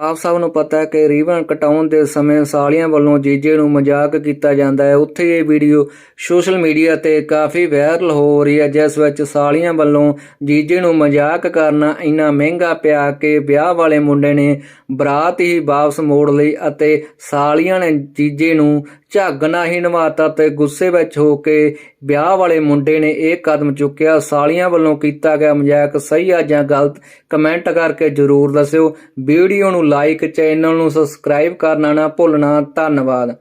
ਆਪ ਸਭ ਨੂੰ ਪਤਾ ਹੈ ਕਿ ਰੀਵਨ ਕਟਾਉਣ ਦੇ ਸਮੇਂ ਸਾਲੀਆਂ ਵੱਲੋਂ ਜੀਜੇ ਨੂੰ ਮਜ਼ਾਕ ਕੀਤਾ ਜਾਂਦਾ ਹੈ। ਉੱਥੇ ਇਹ ਵੀਡੀਓ ਸੋਸ਼ਲ ਮੀਡੀਆ ਤੇ ਕਾਫੀ ਵਾਇਰਲ ਹੋ ਰਹੀ ਹੈ, ਜਿਸ ਵਿੱਚ ਸਾਲੀਆਂ ਵੱਲੋਂ ਜੀਜੇ ਨੂੰ ਮਜ਼ਾਕ ਕਰਨਾ ਇੰਨਾ ਮਹਿੰਗਾ ਪਿਆ ਕਿ ਵਿਆਹ ਵਾਲੇ ਮੁੰਡੇ ਨੇ ਬਰਾਤ ਹੀ ਵਾਪਸ ਮੋੜ ਲਈ ਅਤੇ ਸਾਲੀਆਂ ਨੇ ਜੀਜੇ ਨੂੰ ਝਾਗਣਾ ਹੀ ਨਵਾਤਾ ਤੇ ਗੁੱਸੇ ਵਿੱਚ ਹੋ ਕੇ ਵਿਆਹ ਵਾਲੇ ਮੁੰਡੇ ਨੇ ਇਹ ਕਦਮ ਚੁੱਕਿਆ। ਸਾਲੀਆਂ ਵੱਲੋਂ ਕੀਤਾ ਗਿਆ ਮਜ਼ਾਕ ਸਹੀ ਆ ਜਾਂ ਗਲਤ? ਕਮੈਂਟ ਕਰਕੇ ਜਰੂਰ ਦੱਸਿਓ। ਵੀਡੀਓ ਨੂੰ ਲਾਈਕ, ਚੈਨਲ ਨੂੰ ਸਬਸਕ੍ਰਾਈਬ ਕਰਨਾ ਨਾ ਭੁੱਲਣਾ। ਧੰਨਵਾਦ।